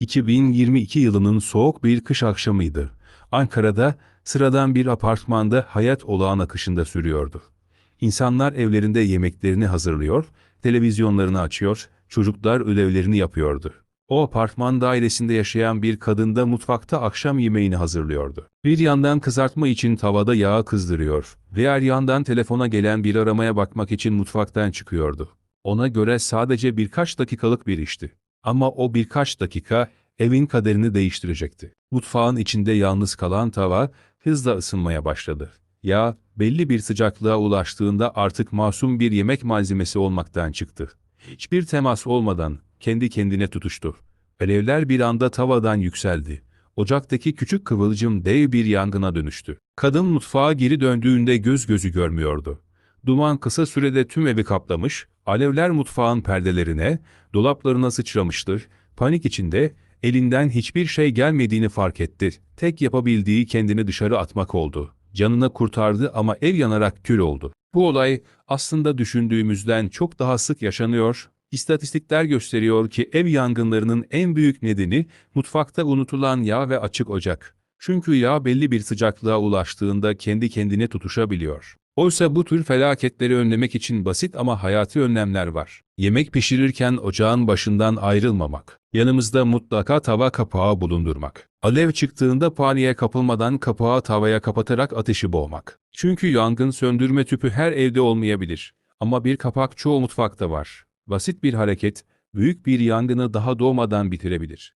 2022 yılının soğuk bir kış akşamıydı. Ankara'da sıradan bir apartmanda hayat olağan akışında sürüyordu. İnsanlar evlerinde yemeklerini hazırlıyor, televizyonlarını açıyor, çocuklar ödevlerini yapıyordu. O apartman dairesinde yaşayan bir kadın da mutfakta akşam yemeğini hazırlıyordu. Bir yandan kızartma için tavada yağı kızdırıyor, diğer yandan telefona gelen bir aramaya bakmak için mutfaktan çıkıyordu. Ona göre sadece birkaç dakikalık bir işti. Ama o birkaç dakika evin kaderini değiştirecekti. Mutfağın içinde yalnız kalan tava hızla ısınmaya başladı. Yağ belli bir sıcaklığa ulaştığında artık masum bir yemek malzemesi olmaktan çıktı. Hiçbir temas olmadan kendi kendine tutuştu. Alevler bir anda tavadan yükseldi. Ocaktaki küçük kıvılcım dev bir yangına dönüştü. Kadın mutfağa geri döndüğünde göz gözü görmüyordu. Duman kısa sürede tüm evi kaplamış, alevler mutfağın perdelerine, dolaplarına sıçramıştı. Panik içinde elinden hiçbir şey gelmediğini fark etti. Tek yapabildiği kendini dışarı atmak oldu. Canını kurtardı ama ev yanarak kül oldu. Bu olay aslında düşündüğümüzden çok daha sık yaşanıyor. İstatistikler gösteriyor ki ev yangınlarının en büyük nedeni mutfakta unutulan yağ ve açık ocak. Çünkü yağ belli bir sıcaklığa ulaştığında kendi kendine tutuşabiliyor. Oysa bu tür felaketleri önlemek için basit ama hayati önlemler var. Yemek pişirirken ocağın başından ayrılmamak. Yanımızda mutlaka tava kapağı bulundurmak. Alev çıktığında paniğe kapılmadan kapağı tavaya kapatarak ateşi boğmak. Çünkü yangın söndürme tüpü her evde olmayabilir. Ama bir kapak çoğu mutfakta var. Basit bir hareket, büyük bir yangını daha doğmadan bitirebilir.